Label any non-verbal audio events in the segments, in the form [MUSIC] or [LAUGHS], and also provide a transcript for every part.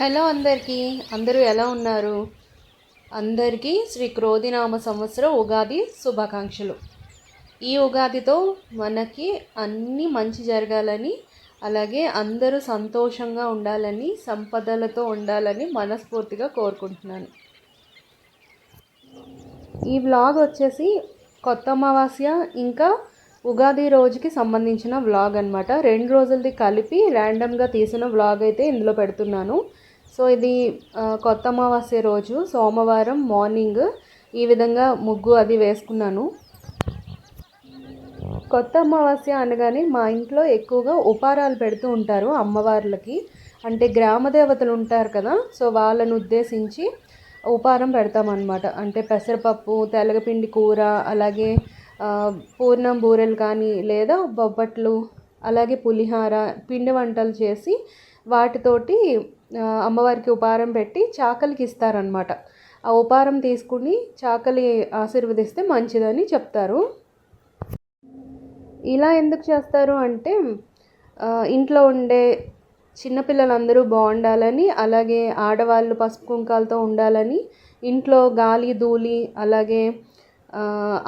Hello అందరికీ. అందరూ ఎలా ఉన్నారు? అందరికీ శ్రీ క్రోధినామ సంవత్సరం ఉగాది శుభాకాంక్షలు. ఈ ఉగాదితో మనకి అన్నీ మంచి జరగాలని అలాగే అందరూ సంతోషంగా ఉండాలని సంపదలతో ఉండాలని మనస్ఫూర్తిగా కోరుకుంటున్నాను. ఈ వ్లాగ్ వచ్చేసి కొత్త అమావాస్య ఇంకా ఉగాది రోజుకి సంబంధించిన వ్లాగ్ అనమాట రెండు రోజులది కలిపి ర్యాండమ్గా తీసిన వ్లాగ్ అయితే ఇందులో పెడుతున్నాను. సో ఇది కొత్త అమావాస్య రోజు సోమవారం మార్నింగ్. ఈ విధంగా ముగ్గు అది వేసుకున్నాను. కొత్త అమావాస్య అనగానే మా ఇంట్లో ఎక్కువగా ఉపారాలు పెడుతూ ఉంటారు అమ్మవార్లకి. అంటే గ్రామ దేవతలు ఉంటారు కదా సో వాళ్ళను ఉద్దేశించి ఉపారం పెడతామన్నమాట. అంటే పెసరపప్పు తెలగపిండి కూర అలాగే పూర్ణం బూరెలు కానీ లేదా బొబ్బట్లు అలాగే పులిహార పిండి వంటలు చేసి వాటితోటి అమ్మవారికి ఉపారం పెట్టి చాకలికి ఇస్తారనమాట ఆ ఉపారం తీసుకుని చాకలి ఆశీర్వదిస్తే మంచిదని చెప్తారు. ఇలా ఎందుకు చేస్తారు అంటే ఇంట్లో ఉండే చిన్నపిల్లలందరూ బాగుండాలని అలాగే ఆడవాళ్ళు పసుపు కుంకాలతో ఉండాలని ఇంట్లో గాలి ధూళి అలాగే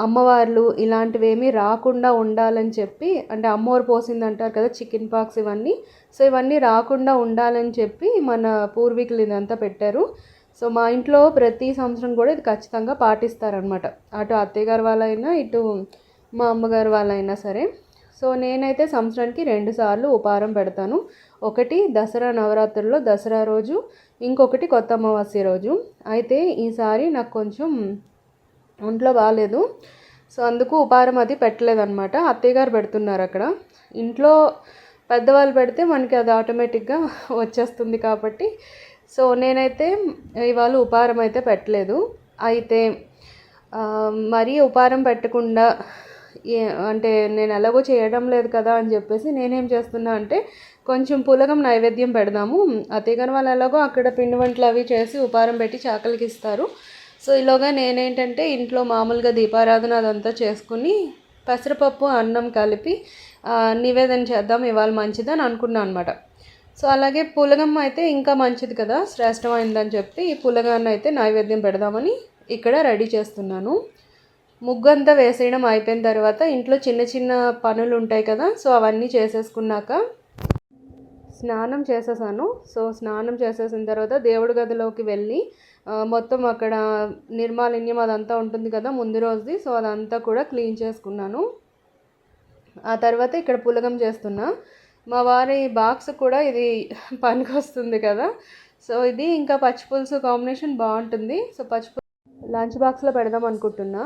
అమ్మవార్లు ఇలాంటివేమీ రాకుండా ఉండాలని చెప్పి అంటే అమ్మవారు పోసింది అంటారు కదా చికెన్ పాక్స్ ఇవన్నీ. సో ఇవన్నీ రాకుండా ఉండాలని చెప్పి మన పూర్వీకులు ఇదంతా పెట్టారు. సో మా ఇంట్లో ప్రతి సంవత్సరం కూడా ఇది ఖచ్చితంగా పాటిస్తారనమాట అటు అత్తయ్యగారు వాళ్ళైనా ఇటు మా అమ్మగారు వాళ్ళైనా సరే. సో నేనైతే సంవత్సరానికి రెండు సార్లు ఉపారం పెడతాను. ఒకటి దసరా నవరాత్రుల్లో దసరా రోజు ఇంకొకటి కొత్త అమావాస్య రోజు. అయితే ఈసారి నాకు కొంచెం ఒంట్లో బాగాలేదు సో అందుకు ఉపారం అది పెట్టలేదన్నమాట. అత్తయ్య గారు పెడుతున్నారు అక్కడ. ఇంట్లో పెద్దవాళ్ళు పెడితే మనకి అది ఆటోమేటిక్గా వచ్చేస్తుంది కాబట్టి. సో నేనైతే ఇవాళ ఉపారం అయితే పెట్టలేదు. అయితే మరీ ఉపారం పెట్టకుండా ఏ- అంటే నేను ఎలాగో చేయడం లేదు కదా అని చెప్పేసి నేనేం చేస్తున్నా అంటే కొంచెం పులగం నైవేద్యం పెడదాము. అత్తయ్య గారు వాళ్ళు ఎలాగో అక్కడ పిండి వంటలు అవి చేసి ఉపారం పెట్టి చాకలికి ఇస్తారు. సో ఇలాగా నేనేంటంటే ఇంట్లో మామూలుగా దీపారాధన అదంతా చేసుకుని పెసరపప్పు అన్నం కలిపి నివేదన చేద్దాం ఇవాళ మంచిదని అనుకున్నాను అనమాట సో అలాగే పులగం అయితే ఇంకా మంచిది కదా శ్రేష్టమైందని చెప్పి ఈ పులగాన్ని అయితే నైవేద్యం పెడదామని ఇక్కడ రెడీ చేస్తున్నాను. ముగ్గు అంతా వేసేయడం అయిపోయిన తర్వాత ఇంట్లో చిన్న చిన్న పనులు ఉంటాయి కదా సో అవన్నీ చేసేసుకున్నాక స్నానం చేసేసాను. సో స్నానం చేసేసిన తర్వాత దేవుడి గదిలోకి వెళ్ళి మొత్తం అక్కడ నిర్మాలిన్యం అదంతా ఉంటుంది కదా ముందు రోజుది. సో అదంతా కూడా క్లీన్ చేసుకున్నాను. ఆ తర్వాత ఇక్కడ పులగం చేస్తున్నా. మా వారి బాక్స్ కూడా ఇది [LAUGHS] పనికి వస్తుంది కదా. సో ఇది ఇంకా పచ్చిపులుసు కాంబినేషన్ బాగుంటుంది. సో పచ్చిపులుసు లంచ్ బాక్స్లో పెడదాం అనుకుంటున్నా.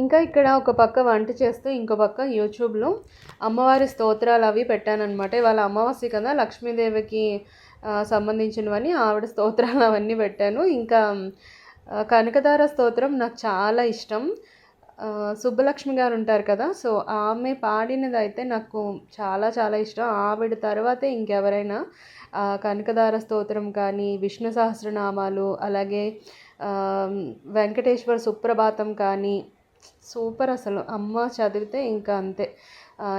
ఇంకా ఇక్కడ ఒక పక్క వంట చేస్తూ ఇంకో పక్క యూట్యూబ్లో అమ్మవారి స్తోత్రాలు అవి పెట్టానమాట వాళ్ళ అమావాస్య కదా లక్ష్మీదేవికి సంబంధించినవన్నీ సంబంధించినవని ఆవిడ స్తోత్రాలు అవన్నీ పెట్టాను. ఇంకా కనకదార స్తోత్రం నాకు చాలా ఇష్టం. సుబ్బలక్ష్మి గారు ఉంటారు కదా సో ఆమె పాడినది అయితే నాకు చాలా చాలా ఇష్టం. ఆవిడ తర్వాతే ఇంకెవరైనా కనకదార స్తోత్రం కానీ విష్ణు సహస్రనామాలు అలాగే వెంకటేశ్వర సుప్రభాతం కానీ సూపర్ అసలు. అమ్మ చదివితే ఇంకా అంతే.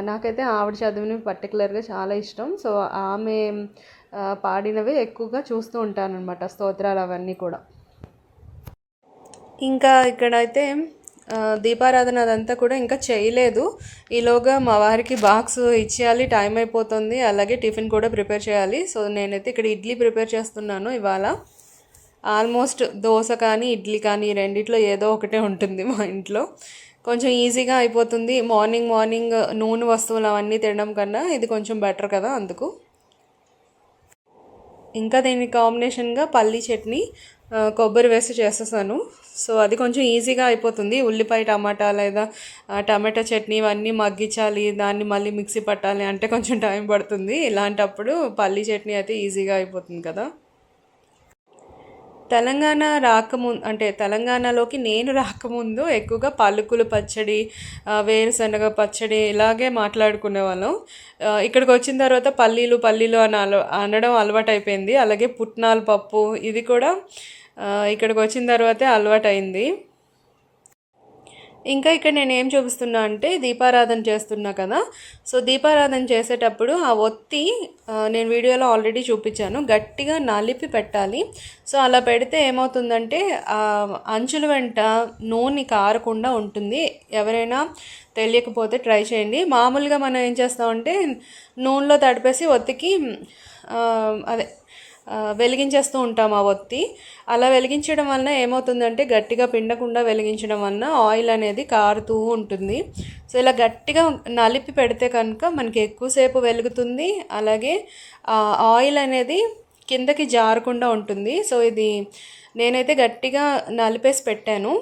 నాకైతే ఆవిడ చదివినవి పర్టికులర్గా చాలా ఇష్టం. సో ఆమె పాడినవి ఎక్కువగా చూస్తూ ఉంటాను అనమాట స్తోత్రాలు అవన్నీ కూడా. ఇంకా ఇక్కడైతే దీపారాధన అదంతా కూడా ఇంకా చేయలేదు. ఈలోగా మా వారికి బాక్స్ ఇచ్చేయాలి టైం అయిపోతుంది. అలాగే టిఫిన్ కూడా ప్రిపేర్ చేయాలి. సో నేనైతే ఇక్కడ ఇడ్లీ ప్రిపేర్ చేస్తున్నాను ఇవాళ. ఆల్మోస్ట్ దోశ కానీ ఇడ్లీ కానీ రెండిట్లో ఏదో ఒకటే ఉంటుంది మా ఇంట్లో. కొంచెం ఈజీగా అయిపోతుంది. మార్నింగ్ మార్నింగ్ నూనె వస్తువులు అవన్నీ తినడం కన్నా ఇది కొంచెం బెటర్ కదా అందుకు. ఇంకా దీని కాంబినేషన్గా పల్లీ చట్నీ కొబ్బరి వేసి చేసేసాను. సో అది కొంచెం ఈజీగా అయిపోతుంది. ఉల్లిపాయ టమాటా లేదా టమాటా చట్నీ ఇవన్నీ మగ్గించాలి దాన్ని మళ్ళీ మిక్సీ పట్టాలి అంటే కొంచెం టైం పడుతుంది. ఇలాంటప్పుడు పల్లీ చట్నీ అయితే ఈజీగా అయిపోతుంది కదా. తెలంగాణ రాకముందు అంటే తెలంగాణలోకి నేను రాకముందు ఎక్కువగా పలుకులు పచ్చడి వేరుశనగ పచ్చడి ఇలాగే మాట్లాడుకునే వాళ్ళం. ఇక్కడికి వచ్చిన తర్వాత పల్లీలు పల్లీలు అని అల అనడం అలవాటు అయిపోయింది అలాగే పుట్నాల పప్పు ఇది కూడా ఇక్కడికి వచ్చిన తర్వాతే అలవాటైంది. ఇంకా ఇక్కడ నేను ఏం చూపిస్తున్నా అంటే దీపారాధన చేస్తున్నా కదా. సో దీపారాధన చేసేటప్పుడు ఆ ఒత్తి నేను వీడియోలో ఆల్రెడీ చూపించాను. గట్టిగా నలిపి పెట్టాలి. సో అలా పెడితే ఏమవుతుందంటే అంచుల వెంట నూనె కారకుండా ఉంటుంది. ఎవరైనా తెలియకపోతే ట్రై చేయండి. మామూలుగా మనం ఏం చేస్తామంటే నూనెలో తడిపేసి ఒత్తికి అదే వెలిగించేస్తూ ఉంటాం ఆ ఒత్తి అలా వెలిగించడం వలన ఏమవుతుందంటే గట్టిగా పిండకుండా వెలిగించడం వలన ఆయిల్ అనేది కారుతూ ఉంటుంది. సో ఇలా గట్టిగా నలిపి పెడితే కనుక మనకి ఎక్కువసేపు వెలుగుతుంది. అలాగే ఆయిల్ అనేది కిందకి జారకుండా ఉంటుంది. సో ఇది నేనైతే గట్టిగా నలిపేసి పెట్టాను.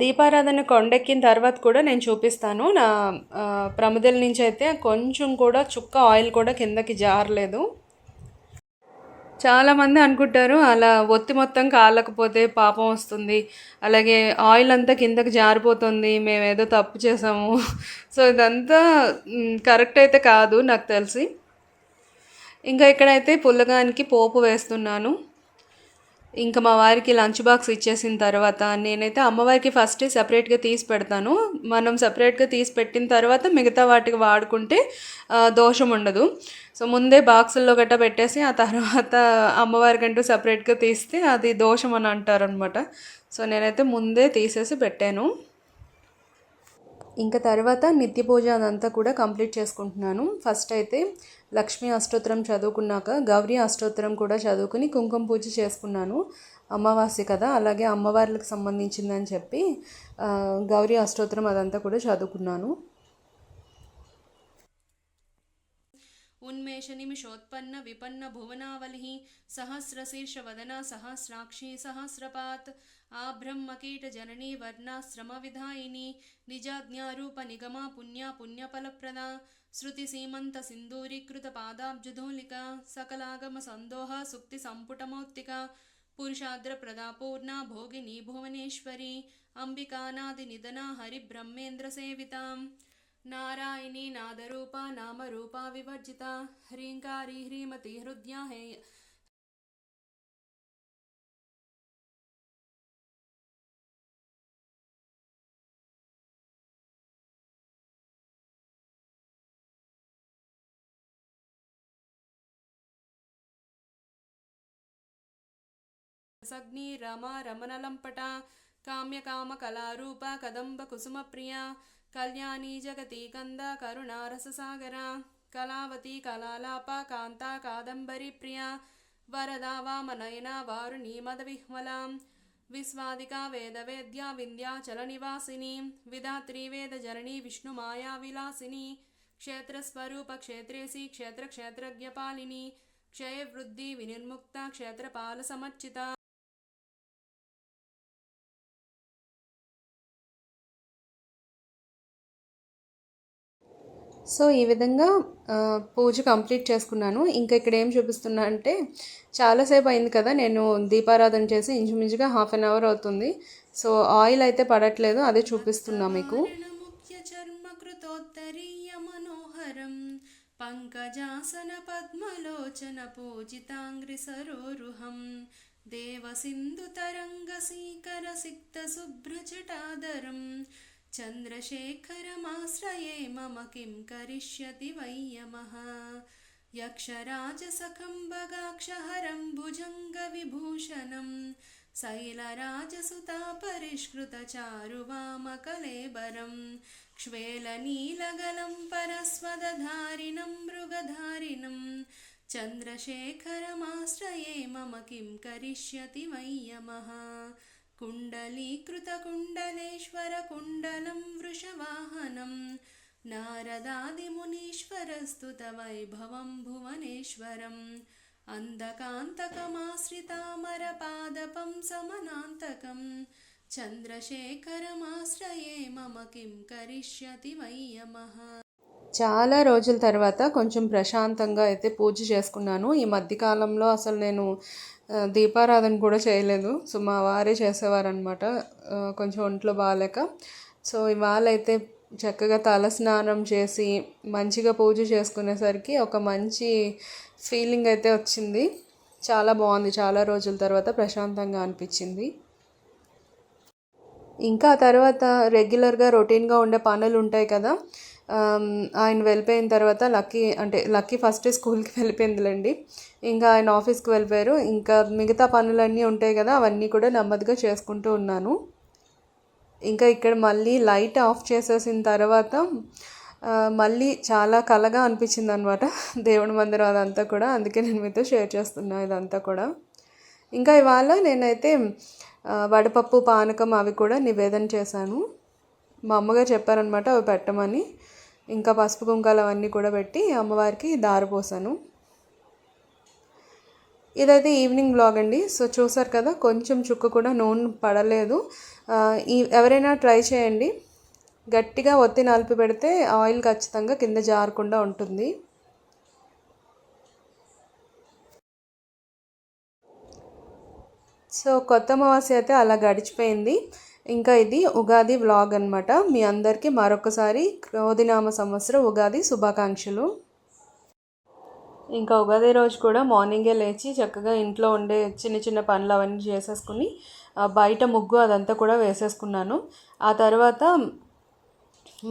దీపారాధన కొండెక్కిన తర్వాత కూడా నేను చూపిస్తాను. నా ప్రమదల నుంచి అయితే కొంచెం కూడా చుక్క ఆయిల్ కూడా కిందకి జారలేదు. చాలామంది అనుకుంటారు అలా ఒత్తి మొత్తం కాలకపోతే పాపం వస్తుంది. అలాగే ఆయిల్ అంతా కిందకి జారిపోతుంది మేము ఏదో తప్పు చేసాము. [LAUGHS] సో ఇదంతా కరెక్ట్ అయితే కాదు నాకు తెలిసి. ఇంకా ఇక్కడైతే పుల్లగానికి పోపు వేస్తున్నాను. ఇంకా మా వారికి లంచ్ బాక్స్ ఇచ్చేసిన తర్వాత నేనైతే అమ్మవారికి ఫస్ట్ సపరేట్గా తీసి పెడతాను. మనం సపరేట్గా తీసి పెట్టిన తర్వాత మిగతా వాటికి వాడుకుంటే దోషం ఉండదు. సో ముందే బాక్సుల్లో గట్ట పెట్టేసి ఆ తర్వాత అమ్మవారికంటూ సపరేట్గా తీస్తే అది దోషం అని అంటారనమాట సో నేనైతే ముందే తీసేసి పెట్టాను. ఇంకా తర్వాత నిత్య పూజ అదంతా కూడా కంప్లీట్ చేసుకుంటున్నాను. ఫస్ట్ అయితే లక్ష్మీ అష్టోత్తరం చదువుకున్నాక గౌరీ అష్టోత్తరం కూడా చదువుకుని కుంకుమ పూజ చేసుకున్నాను. అమావాస్య కదా అలాగే అమ్మవార్లకు సంబంధించిందని చెప్పి గౌరీ అష్టోత్తరం అదంతా కూడా చదువుకున్నాను. उन्मेषनिमिषोत्पन्न विपन्न भुवनावलिः सहस्रशीर्षवदना सहस्राक्षी सहस्रपात् आब्रह्मकीटजननी वर्णाश्रमविधायिनी निजाज्ञारूपनिगमा पुण्या पुण्यफलप्रदा श्रुतिसीमन्तसिन्दूरीकृतपादाब्जधूलिका सकलागमसन्दोहा सुक्तिसम्पुटमौक्तिका पुरुषाद्रप्रदा पूर्णा भोगिनी भुवनेश्वरी अम्बिकानादिनिधना हरिब्रह्मेन्द्रसेविताम् నారాయణి నాదరూప నామరూప వివర్జిత హ్రీంకారి హ్రీమతి హృద్యా హే సగ్ని రమ రమణలంపట కామ్యకామ కళారూప కదంబ కుసుమ ప్రియ కళ్యాణి జగతి కంద కరుణారససాగర కళావతి కళాలాప కాంత కాదంబరి ప్రియ వరదా వామనయన వారుణి మదవిహ్మల విశ్వాదిక వేదవేద్య వింధ్యాచల నివాసిని విధాత్రి వేదజరణి విష్ణుమాయా విలాసిని క్షేత్రస్వరూప క్షేత్రేసి క్షేత్ర క్షేత్రజ్ఞపాలిని క్షయవృద్ధి వినిర్ముక్త క్షేత్రపాల సమర్చిత సో ఈ విధంగా పూజ కంప్లీట్ చేసుకున్నాను. ఇంకా ఇక్కడ ఏం చూపిస్తున్నా అంటే చాలాసేపు అయింది కదా నేను దీపారాధన చేసి ఇంచుమించుగా హాఫ్ అన్ అవర్ అవుతుంది. సో ఆయిల్ అయితే పడట్లేదు అదే చూపిస్తున్నా మీకు. పంకజాసన పద్మలోచన పూజితాంగ్రి సరోరుహం దేవసింధు తరంగ సీకర సిక్త శుభ్రచటాదరం चन्द्रशेखरमाश्रये मम किं करिष्यति वै यमः यक्षराजसखं भगाक्षहरं भुजङ्गविभूषणं शैलराजसुता परिष्कृतचारुवामकलेबरं क्ष्वेलनीलगलं परस्वदधारिणं मृगधारिणं चन्द्रशेखरमाश्रये मम किं करिष्यति वै यमः कुण्डलीकृतकुण्डलेश्वरकुण्डलं वृषवाहनं नारदादिमुनीश्वरस्तुतवैभवं भुवनेश्वरम् अन्धकान्तकमाश्रितामरपादपं समनान्तकं चन्द्रशेखरमाश्रये मम किं करिष्यति वै यमः చాలా రోజుల తర్వాత కొంచెం ప్రశాంతంగా అయితే పూజ చేసుకున్నాను ఈ మధ్యకాలంలో అసలు నేను ఆ, దీపారాధన కూడా చేయలేదు. సో మా వారే చేసేవారనమాట కొంచెం ఒంట్లో బాగాలేక సో ఇవాళ అయితే చక్కగా తలస్నానం చేసి మంచిగా పూజ చేసుకునేసరికి ఒక మంచి ఫీలింగ్ అయితే వచ్చింది. చాలా బాగుంది. చాలా రోజుల తర్వాత ప్రశాంతంగా అనిపించింది. ఇంకా తర్వాత రెగ్యులర్గా రొటీన్గా ఉండే పనులు ఉంటాయి కదా. ఆయన వెళ్ళిపోయిన తర్వాత లక్కీ అంటే లక్కీ ఫస్ట్ స్కూల్కి వెళ్ళిపోయిందిలేండి. ఇంకా ఆయన ఆఫీస్కి వెళ్ళిపోయారు. ఇంకా మిగతా పనులన్నీ ఉంటాయి కదా అవన్నీ కూడా నెమ్మదిగా చేసుకుంటూ ఉన్నాను. ఇంకా ఇక్కడ మళ్ళీ లైట్ ఆఫ్ చేసేసిన తర్వాత మళ్ళీ చాలా కలగా అనిపించింది అనమాట దేవుడి మందిరం అదంతా కూడా. అందుకే నేను మీతో షేర్ చేస్తున్నా ఇదంతా కూడా. ఇంకా ఇవాళ నేనైతే వడపప్పు పానకం అవి కూడా నివేదన చేశాను. మా అమ్మగారు చెప్పారనమాట అవి పెట్టమని. ఇంకా పసుపు కుంకాలు అవన్నీ కూడా పెట్టి అమ్మవారికి దారిపోసాను ఇదైతే ఈవినింగ్ బ్లాగ్ అండి. సో చూసారు కదా కొంచెం చుక్క కూడా నూనె పడలేదు. ఈ ఎవరైనా ట్రై చేయండి. గట్టిగా ఒత్తి నలిపి పెడితే ఆయిల్ ఖచ్చితంగా కింద జారకుండా ఉంటుంది. సో కొత్త అమావాస్య అయితే అలా గడిచిపోయింది. ఇంకా ఇది ఉగాది వ్లాగ్ అనమాట మీ అందరికీ మరొకసారి క్రోధినామ సంవత్సర ఉగాది శుభాకాంక్షలు. ఇంకా ఉగాది రోజు కూడా మార్నింగే లేచి చక్కగా ఇంట్లో ఉండే చిన్న చిన్న పనులు అవన్నీ చేసేసుకుని బయట ముగ్గు అదంతా కూడా వేసేసుకున్నాను. ఆ తర్వాత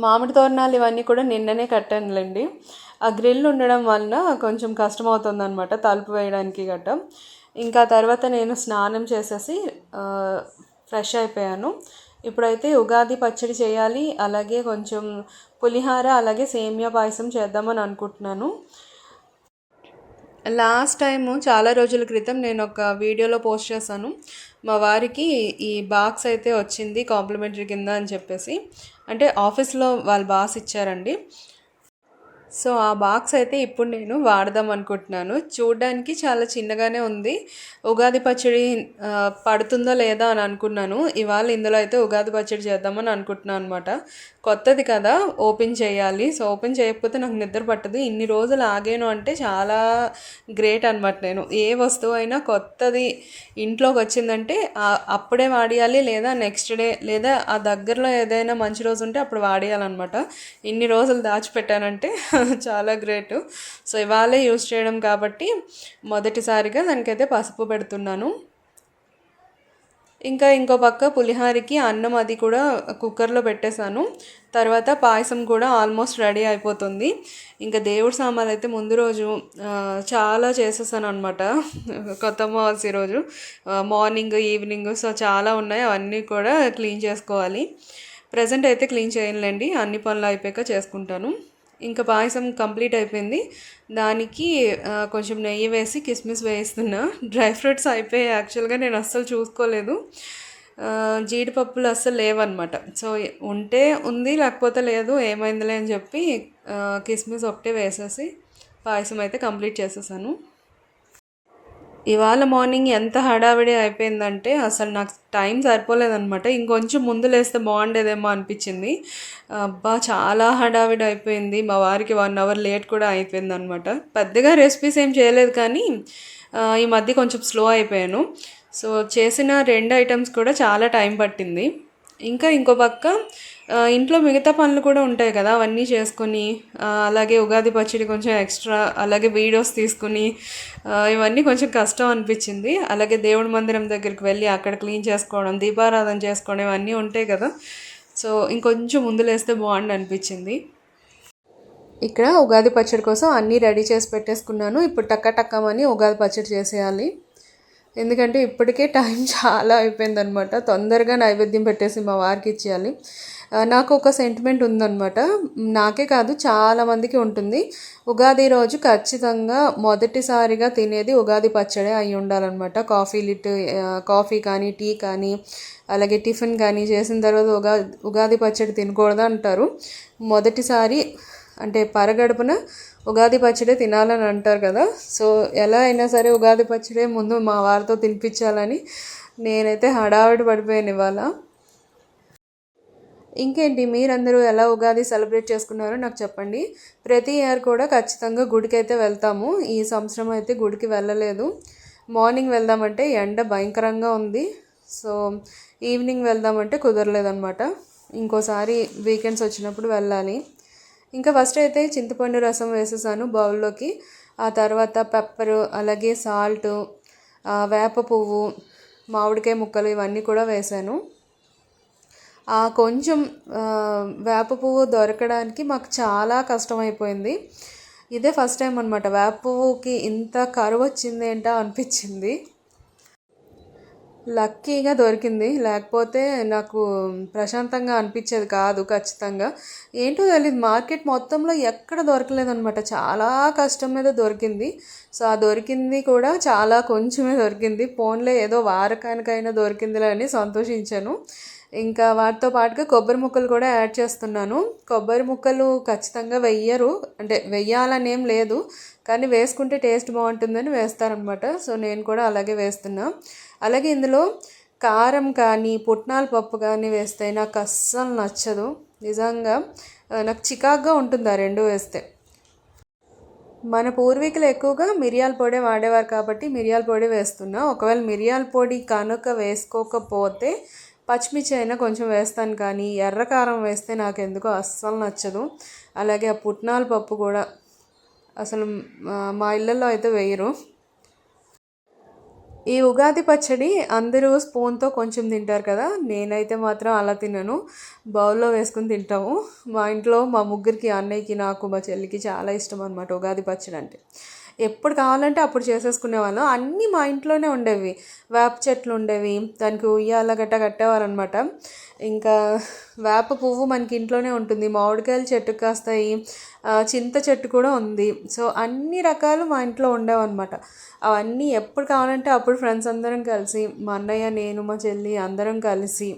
మామిడి తోరణాలు ఇవన్నీ కూడా నిన్ననే కట్టానులేండి. ఆ గ్రిల్ ఉండడం వలన కొంచెం కష్టం అవుతుంది అనమాట తలుపు వేయడానికి గట్ట. ఇంకా తర్వాత నేను స్నానం చేసేసి ఫ్రెష్ అయిపోయాను. ఇప్పుడైతే ఉగాది పచ్చడి చేయాలి అలాగే కొంచెం పులిహార అలాగే సేమియా పాయసం చేద్దామని అనుకుంటున్నాను. లాస్ట్ టైం చాలా రోజుల క్రితం నేను ఒక వీడియోలో పోస్ట్ చేశాను. మా వారికి ఈ బాక్స్ అయితే వచ్చింది కాంప్లిమెంటరీ కింద అని చెప్పేసి. అంటే ఆఫీస్లో వాళ్ళు బాస్ ఇచ్చారండి. సో ఆ బాక్స్ అయితే ఇప్పుడు నేను వాడదాం అనుకుంటున్నాను. చూడడానికి చాలా చిన్నగానే ఉంది. ఉగాది పచ్చడి పడుతుందో లేదా అని అనుకున్నాను. ఇవాళ ఇందులో అయితే ఉగాది పచ్చడి చేద్దామని అనుకుంటున్నాను అనమాట కొత్తది కదా ఓపెన్ చేయాలి. సో ఓపెన్ చేయకపోతే నాకు నిద్ర పట్టదు. ఇన్ని రోజులు ఆగాను అంటే చాలా గ్రేట్ అనమాట నేను. ఏ వస్తువు అయినా కొత్తది ఇంట్లోకి వచ్చిందంటే అప్పుడే వాడియాలి లేదా నెక్స్ట్ డే లేదా ఆ దగ్గరలో ఏదైనా మంచి రోజు ఉంటే అప్పుడు వాడేయాలన్నమాట. ఇన్ని రోజులు దాచిపెట్టానంటే [LAUGHS] చాలా గ్రేట్. సో ఇవాళే యూస్ చేయడం కాబట్టి మొదటిసారిగా దానికైతే పసుపు పెడుతున్నాను. ఇంకా ఇంకో పక్క పులిహారికి అన్నం అది కూడా కుక్కర్లో పెట్టేశాను. తర్వాత పాయసం కూడా ఆల్మోస్ట్ రెడీ అయిపోతుంది. ఇంకా దేవుడి సామాన్లు అయితే ముందు రోజు చాలా చేసేసాను అనమాట కొత్త అమావాస్య రోజు. మార్నింగ్ ఈవినింగ్ సో చాలా ఉన్నాయి. అవన్నీ కూడా క్లీన్ చేసుకోవాలి. ప్రజెంట్ అయితే క్లీన్ చేయనులేండి. అన్ని పనులు అయిపోయాక చేసుకుంటాను. ఇంకా పాయసం కంప్లీట్ అయిపోయింది. దానికి కొంచెం నెయ్యి వేసి కిస్మిస్ వేస్తున్నా. డ్రై ఫ్రూట్స్ అయిపోయాయి యాక్చువల్గా నేను అస్సలు చూసుకోలేదు. జీడిపప్పులు అస్సలు లేవన్నమాట. సో ఉంటే ఉంది లేకపోతే లేదు ఏమైందిలే అని చెప్పి కిస్మిస్ ఒకటే వేసేసి పాయసం అయితే కంప్లీట్ చేసేసాను. ఇవాళ మార్నింగ్ ఎంత హడావిడి అయిపోయిందంటే అసలు నాకు టైం సరిపోలేదనమాట ఇంకొంచెం ముందు లేస్తే బాగుండేదేమో అనిపించింది. అబ్బా చాలా హడావిడి అయిపోయింది. మా వారికి వన్ అవర్ లేట్ కూడా అయిపోయింది అనమాట పెద్దగా రెసిపీస్ ఏం చేయలేదు కానీ ఈ మధ్య కొంచెం స్లో అయిపోయాను. సో చేసిన రెండు ఐటమ్స్ కూడా చాలా టైం పట్టింది. ఇంకా ఇంకో పక్క ఇంట్లో మిగతా పనులు కూడా ఉంటాయి కదా అవన్నీ చేసుకొని అలాగే ఉగాది పచ్చడి కొంచెం ఎక్స్ట్రా అలాగే వీడియోస్ తీసుకుని ఇవన్నీ కొంచెం కష్టం అనిపించింది. అలాగే దేవుడి మందిరం దగ్గరికి వెళ్ళి అక్కడ క్లీన్ చేసుకోవడం దీపారాధన చేసుకోవడం ఇవన్నీ ఉంటాయి కదా. సో ఇంకొంచెం ముందు లేస్తే బాగుండు అనిపించింది. ఇక్కడ ఉగాది పచ్చడి కోసం అన్నీ రెడీ చేసి పెట్టేసుకున్నాను. ఇప్పుడు టక్క టక్కమని ఉగాది పచ్చడి చేసేయాలి. ఎందుకంటే ఇప్పటికే టైం [LAUGHS] చాలా అయిపోయిందనమాట తొందరగా నైవేద్యం పెట్టేసి మా వారికి ఇచ్చేయాలి. నాకు ఒక సెంటిమెంట్ ఉందన్నమాట. నాకే కాదు చాలా మందికి ఉంటుంది. ఉగాది రోజు ఖచ్చితంగా మొదటిసారిగా తినేది ఉగాది పచ్చడే అయి ఉండాలన్నమాట. కాఫీ లిట్ కాఫీ కానీ టీ కానీ అలాగే టిఫిన్ కానీ చేసిన తర్వాత ఉగా ఉగాది పచ్చడి తినకూడదు అంటారు. మొదటిసారి అంటే పరగడుపున ఉగాది పచ్చడి తినాలని అంటారు కదా. సో ఎలా అయినా సరే ఉగాది పచ్చడి ముందు మా వారితో తినిపించాలని నేనైతే హడావిడి పడిపోయాను ఇవాళ. ఇంకేంటి మీరందరూ ఎలా ఉగాది సెలబ్రేట్ చేసుకున్నారో నాకు చెప్పండి. ప్రతి ఇయర్ కూడా ఖచ్చితంగా గుడికి అయితే వెళ్తాము. ఈ సంవత్సరం అయితే గుడికి వెళ్ళలేదు. మార్నింగ్ వెళ్దామంటే ఎండ భయంకరంగా ఉంది. సో ఈవినింగ్ వెళ్దామంటే కుదరలేదన్నమాట. ఇంకోసారి వీకెండ్స్ వచ్చినప్పుడు వెళ్ళాలి. ఇంకా ఫస్ట్ అయితే చింతపండు రసం వేసేసాను బౌల్లోకి. ఆ తర్వాత పెప్పరు అలాగే సాల్ట్ వేప పువ్వు మామిడికాయ ముక్కలు ఇవన్నీ కూడా వేసాను. కొంచెం వేప పువ్వు దొరకడానికి మాకు చాలా కష్టమైపోయింది. ఇదే ఫస్ట్ టైం అనమాట వేప పువ్వుకి ఇంత కరువు వచ్చింది ఏంటో అనిపించింది. లక్కీగా దొరికింది. లేకపోతే నాకు ప్రశాంతంగా అనిపించేది కాదు ఖచ్చితంగా. ఏంటో తెలియదు మార్కెట్ మొత్తంలో ఎక్కడ దొరకలేదనమాట చాలా కష్టం మీద దొరికింది. సో ఆ దొరికింది కూడా చాలా కొంచెమే దొరికింది. ఫోన్లో ఏదో వారకానికైనా దొరికిందిలే అని సంతోషించాను. ఇంకా వాటితో పాటుగా కొబ్బరి ముక్కలు కూడా యాడ్ చేస్తున్నాను. కొబ్బరి ముక్కలు ఖచ్చితంగా వెయ్యరు అంటే వెయ్యాలని ఏం లేదు. కానీ వేసుకుంటే టేస్ట్ బాగుంటుందని వేస్తారనమాట. సో నేను కూడా అలాగే వేస్తున్నా. అలాగే ఇందులో కారం కానీ పుట్నాల పప్పు కానీ వేస్తే నాకు అస్సలు నచ్చదు. నిజంగా నాకు చికాగ్గా ఉంటుంది ఆ రెండు వేస్తే. మన పూర్వీకులు ఎక్కువగా మిరియాల పొడి వాడేవారు కాబట్టి మిరియాల పొడి వేస్తున్నా. ఒకవేళ మిరియాల పొడి కనుక వేసుకోకపోతే పచ్చిమిర్చి అయినా కొంచెం వేస్తాను కానీ ఎర్రకారం వేస్తే నాకు ఎందుకో అస్సలు నచ్చదు. అలాగే ఆ పుట్నాల పప్పు కూడా అసలు మా ఇళ్ళల్లో అయితే వేయరు. ఈ ఉగాది పచ్చడి అందరూ స్పూన్తో కొంచెం తింటారు కదా నేనైతే మాత్రం అలా తినను. బౌల్లో వేసుకుని తింటాము. మా ఇంట్లో మా ముగ్గురికి అన్నయ్యకి నాకు మా చెల్లికి చాలా ఇష్టం అనమాట ఉగాది పచ్చడి అంటే ఎప్పుడు కావాలంటే అప్పుడు చేసేసుకునే వాళ్ళం. అన్నీ మా ఇంట్లోనే ఉండేవి. వేప చెట్లు ఉండేవి. దానికి ఉయ్యాల గట్ట కట్టేవారనమాట ఇంకా వేప పువ్వు మనకి ఇంట్లోనే ఉంటుంది. మామిడికాయల చెట్టు కాస్తాయి చింత చెట్టు కూడా ఉంది. సో అన్ని రకాలు మా ఇంట్లో ఉండేవన్నమాట. అవన్నీ ఎప్పుడు కావాలంటే అప్పుడు ఫ్రెండ్స్ అందరం కలిసి మా అన్నయ్య నేను మా చెల్లి అందరం కలిసి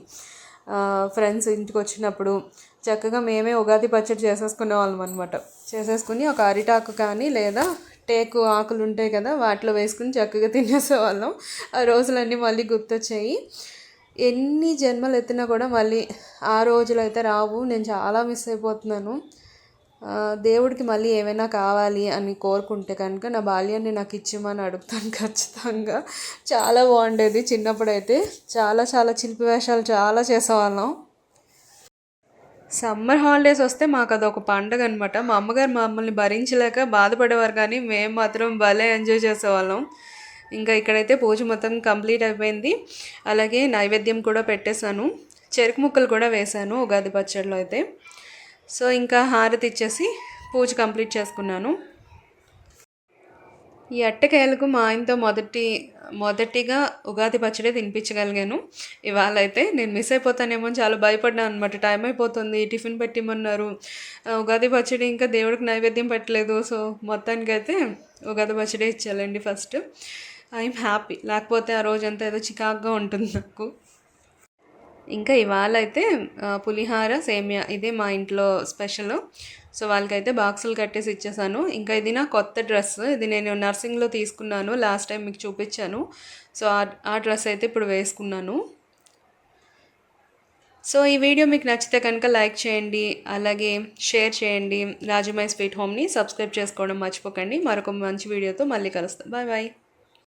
ఫ్రెండ్స్ ఇంటికి వచ్చినప్పుడు చక్కగా మేమే ఉగాది పచ్చడి చేసేసుకునే వాళ్ళం అనమాట చేసేసుకుని ఒక అరిటాకు కానీ లేదా టేకు ఆకులు ఉంటాయి కదా వాటిలో వేసుకుని చక్కగా తినేసేవాళ్ళం. ఆ రోజులన్నీ మళ్ళీ గుర్తొచ్చాయి. ఎన్ని జన్మలు ఎత్తినా కూడా మళ్ళీ ఆ రోజులు అయితే రావు. నేను చాలా మిస్ అయిపోతున్నాను. దేవుడికి మళ్ళీ ఏమైనా కావాలి అని కోరుకుంటే కనుక నా బాల్యాన్ని నాకు ఇచ్చిమని అడుగుతాను ఖచ్చితంగా. చాలా బాగుండేది చిన్నప్పుడైతే. చాలా చాలా చిలిపి వేషాలు చాలా చేసేవాళ్ళం. సమ్మర్ హాలిడేస్ వస్తే మాకు అదొక పండగ అనమాట మా అమ్మగారు మమ్మల్ని భరించలేక బాధపడేవారు కానీ మేము మాత్రం భలే ఎంజాయ్ చేసేవాళ్ళం. ఇంకా ఇక్కడైతే పూజ మొత్తం కంప్లీట్ అయిపోయింది. అలాగే నైవేద్యం కూడా పెట్టేశాను. చెరుకు ముక్కలు కూడా వేశాను ఉగాది పచ్చడిలో అయితే. సో ఇంకా హారతి ఇచ్చేసి పూజ కంప్లీట్ చేసుకున్నాను. ఈ అట్టకాయలకు మా ఆయనతో మొదటి మొదటిగా ఉగాది పచ్చడి తినిపించగలిగాను. ఇవాళ అయితే నేను మిస్ అయిపోతానేమో అని చాలా భయపడ్డాను అనమాట టైం అయిపోతుంది టిఫిన్ పెట్టిమన్నారు ఉగాది పచ్చడి ఇంకా దేవుడికి నైవేద్యం పెట్టలేదు. సో మొత్తానికైతే ఉగాది పచ్చడి ఇచ్చాలండి ఫస్ట్ ఐఎమ్ హ్యాపీ లేకపోతే ఆ రోజంతా ఏదో చికాగ్గా ఉంటుంది నాకు. ఇంకా ఇవాళ అయితే పులిహార సేమియా ఇదే మా ఇంట్లో స్పెషల్ సో వాళ్ళకైతే బాక్సులు కట్టేసి ఇచ్చేసాను. ఇంకా ఇది నా కొత్త డ్రెస్. ఇది నేను నర్సింగ్లో తీసుకున్నాను. లాస్ట్ టైం మీకు చూపించాను. సో ఆ డ్రెస్ అయితే ఇప్పుడు వేసుకున్నాను. సో ఈ వీడియో మీకు నచ్చితే కనుక లైక్ చేయండి. అలాగే షేర్ చేయండి. రాజమై స్వీట్ హోమ్ని సబ్స్క్రైబ్ చేసుకోవడం మర్చిపోకండి. మరొక మంచి వీడియోతో మళ్ళీ కలుస్తాం. Bye bye.